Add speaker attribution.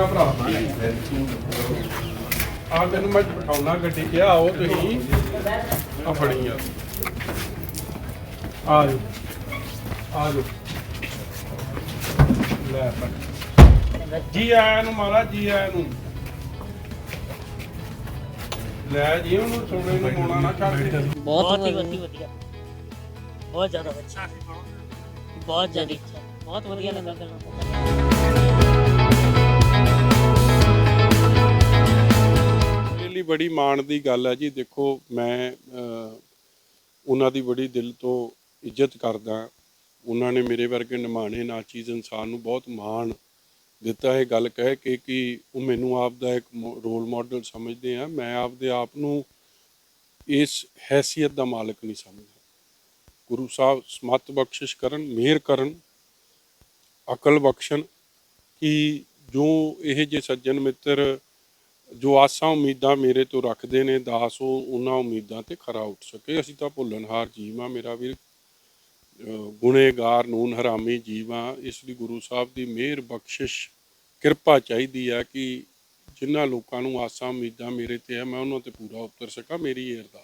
Speaker 1: ਚੰਗਾ ਭਰਾ ਆ ਤੈਨੂੰ ਮੈਂ ਬਿਠਾਉਣਾ ਗੱਡੀ 'ਚ ਆਓ ਤੁਸੀਂ। ਆ ਫੜੀ ਆ। ਆ ਜਾਓ। ਆ ਜਾਓ। ਲੈ ਫੜ। ਜੀ ਆਇਆਂ ਨੂੰ ਮਹਾਰਾਜ ਜੀ ਆਇਆਂ ਨੂੰ। ਲੈ ਜੀ ਉਹਨੂੰ ਸੋਨੇ ਨੂੰ ਮੋਣਾ ਨਾ ਛੱਡ ਦੇ
Speaker 2: ਬਹੁਤ ਹੀ ਵਧੀਆ। ਵਧੀਆ ਬਹੁਤ ਜ਼ਿਆਦਾ ਅੱਛਾ ਬਹੁਤ ਜ਼ਿਆਦਾ। ਬਹੁਤ ਵਧੀਆ ਲੱਗਾ ਕਰਨਾ
Speaker 1: ਮੇਰੇ ਬੜੀ ਮਾਣ ਦੀ ਗੱਲ ਹੈ ਜੀ, ਦੇਖੋ ਮੈਂ ਉਹਨਾਂ ਦੀ ਬੜੀ ਦਿਲ ਤੋਂ ਇੱਜ਼ਤ ਕਰਦਾ। ਉਹਨਾਂ ਨੇ ਮੇਰੇ ਵਰਗੇ ਨਿਮਾਣੇ, ਨਾਚੀਜ਼ ਇਨਸਾਨ ਨੂੰ ਬਹੁਤ ਮਾਣ ਦਿੱਤਾ ਇਹ ਗੱਲ ਕਹਿ ਕੇ ਕਿ ਉਹ ਮੈਨੂੰ ਆਪ ਦਾ ਇੱਕ ਰੋਲ ਮਾਡਲ ਸਮਝਦੇ ਆ। ਮੈਂ ਆਪਦੇ ਆਪ ਨੂੰ ਇਸ ਹੈਸੀਅਤ ਦਾ ਮਾਲਕ ਨਹੀਂ ਸਮਝਦਾ। ਗੁਰੂ ਸਾਹਿਬ ਸਮਤ ਬਖਸ਼ਿਸ਼ ਕਰਨ, ਮਿਹਰ ਕਰਨ, ਅਕਲ ਬਖਸ਼ਣ ਕਿ ਜੋ ਇਹ ਜੇ ਸੱਜਣ ਮਿੱਤਰ ਜੋ ਆਸਾਂ ਉਮੀਦਾਂ ਮੇਰੇ ਤੋਂ ਰੱਖਦੇ ਨੇ, ਦਾਸ ਉਹ ਉਹਨਾਂ ਉਮੀਦਾਂ ਤੇ ਖਰਾ ਉੱਠ ਸਕੇ। ਅਸੀਂ ਤਾਂ ਭੁੱਲਣਹਾਰ ਜੀਵਾਂ ਮੇਰਾ ਵੀਰ। ਅਹ ਗੁਨੇਗਾਰ, ਨੂਨ ਹਰਾਮੀ ਜੀਵਾਂ ਇਸ ਲਈ ਗੁਰੂ ਸਾਹਿਬ ਦੀ ਮਿਹਰ, ਬਖਸ਼ਿਸ਼, ਕਿਰਪਾ ਚਾਹੀਦੀ ਹੈ ਕਿ ਜਿਨ੍ਹਾਂ ਲੋਕਾਂ ਨੂੰ ਆਸਾਂ ਉਮੀਦਾਂ ਮੇਰੇ ਤੇ ਹੈ, ਮੈਂ ਉਹਨਾਂ ਤੇ ਪੂਰਾ ਉਤਰ ਸਕਾਂ। ਮੇਰੀ ਇਹ ਅਰਦਾਸ